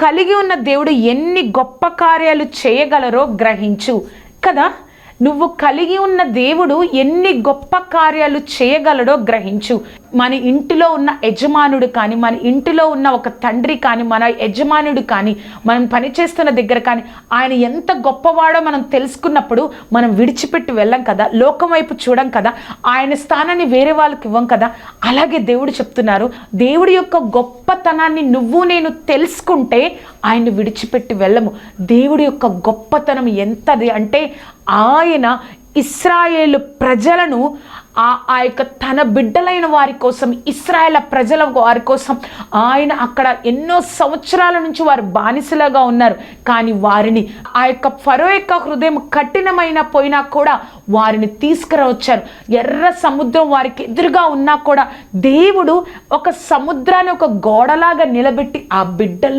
కలిగి ఉన్న దేవుడు ఎన్ని గొప్ప కార్యాలు చేయగలరో గ్రహించు. కదా? నువ్వు కలిగి ఉన్న దేవుడు ఎన్ని గొప్ప కార్యాలు చేయగలడో గ్రహించు. మన ఇంటిలో ఉన్న యజమానుడు కానీ మన ఇంటిలో ఉన్న ఒక తండ్రి కానీ మన యజమానుడు కానీ మనం పనిచేస్తున్న దగ్గర కానీ ఆయన ఎంత గొప్పవాడో మనం తెలుసుకున్నప్పుడు మనం విడిచిపెట్టి వెళ్ళం కదా లోకం వైపు చూడం కదా ఆయన స్థానాన్ని వేరే వాళ్ళకి ఇవ్వం కదా. అలాగే దేవుడు చెప్తున్నారు దేవుడి యొక్క గొప్పతనాన్ని నువ్వు నేను తెలుసుకుంటే ఆయన విడిచిపెట్టి వెళ్ళము. దేవుడి యొక్క గొప్పతనం ఎంతది అంటే ఆయన ఇస్రాయేల్ ప్రజలను ఆ ఆ యొక్క తన బిడ్డలైన వారి కోసం ఇస్రాయేల్ ప్రజల వారి కోసం ఆయన అక్కడ ఎన్నో సంవత్సరాల నుంచి వారు బానిసలుగా ఉన్నారు. కానీ వారిని ఆ యొక్క ఫరో యొక్క హృదయం కఠినమైన పోయినా కూడా వారిని తీసుకురావచ్చారు. ఎర్ర సముద్రం వారికి ఎదురుగా ఉన్నా కూడా దేవుడు ఒక సముద్రాన్ని ఒక గోడలాగా నిలబెట్టి ఆ బిడ్డలు